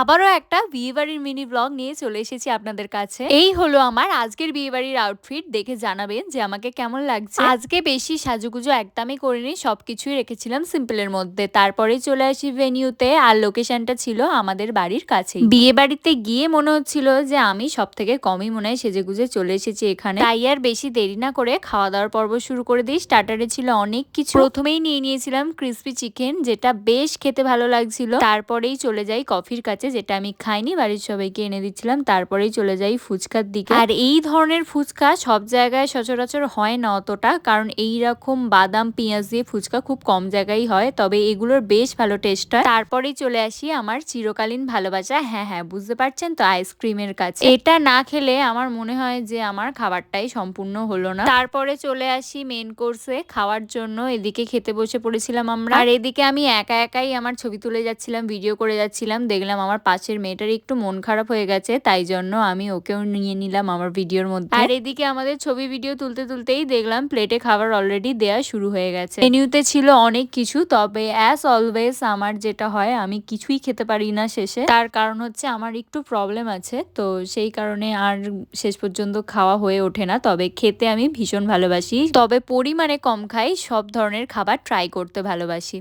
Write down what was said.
আবারও একটা বিয়েবাড়ির মিনি ব্লগ নিয়ে চলে এসেছি আপনাদের কাছে। এই হলো আমার আজকের বিয়েবাড়ির আউটফিট দেখে জানাবেন যে আমাকে কেমন লাগছে। আজকে বেশি সাজুগুজু একদমই করিনি, সবকিছুই রেখেছিলাম সিম্পলের মধ্যে। তারপরে চলে আসি ভেনিউতে আর লোকেশনটা ছিল আমাদের বাড়ির কাছে বিয়ে বাড়িতে গিয়ে মনে হচ্ছিল যে আমি সব থেকে কমই মনে হয় সেজে গুজে চলে এসেছি এখানে। তাই আর বেশি দেরি না করে খাওয়া দাওয়ার পর্ব শুরু করে দিই। স্টার্টারে ছিল অনেক কিছু। প্রথমেই নিয়ে নিয়েছিলাম ক্রিসপি চিকেন যেটা বেশ খেতে ভালো লাগছিল। তারপরেই চলে যাই কফির কাছে। যেটা আমি খাইনি, বাড়ির সবাইকে এনে দিচ্ছিলাম, তারপরেই চলে যাই ফুচকার দিকে। আর এই ধরনের ফুচকা সব জায়গায় সচরাচর হয় না অতটা, কারণ এই রকম বাদাম, পেঁয়াজ দিয়ে ফুচকা খুব কম জায়গায় হয়, তবে এগুলোর বেশ ভালো টেস্ট হয়। তারপরেই চলে আসি আমার চিরকালীন ভালোবাসা হ্যাঁ হ্যাঁ বুঝতে পারছেন তো আইসক্রিমের কাছে। এটা না খেলে আমার মনে হয় যে আমার খাবারটাই সম্পূর্ণ হলো না। তারপরে চলে আসি মেন কোর্সে খাওয়ার জন্য, এদিকে খেতে বসে পড়েছিলাম আমরা। আর এদিকে আমি একা একাই আমার ছবি তুলে যাচ্ছিলাম ভিডিও করে যাচ্ছিলাম, দেখলাম আমার পাশের মেয়েটার একটু মন খারাপ হয়ে গেছে তাই জন্য আমি ওকেও নিয়ে নিলাম আমার ভিডিওর মধ্যে। আর এদিকে আমাদের ছবি ভিডিও তুলতে তুলতেই দেখলাম প্লেটে খাবার অলরেডি দেয়া শুরু হয়ে গেছে। মেনুতে ছিল অনেক কিছু তবে অ্যাজ অলওয়েজ আমার যেটা হয় আমি কিছুই খেতে পারি না শেষে। তার কারণ হচ্ছে আমার একটু প্রবলেম আছে তো সেই কারণে আর শেষ পর্যন্ত খাওয়া হয়ে ওঠে না তবে খেতে আমি ভীষণ ভালোবাসি। তবে পরিমাণে কম খাই সব ধরনের খাবার ট্রাই করতে ভালোবাসি।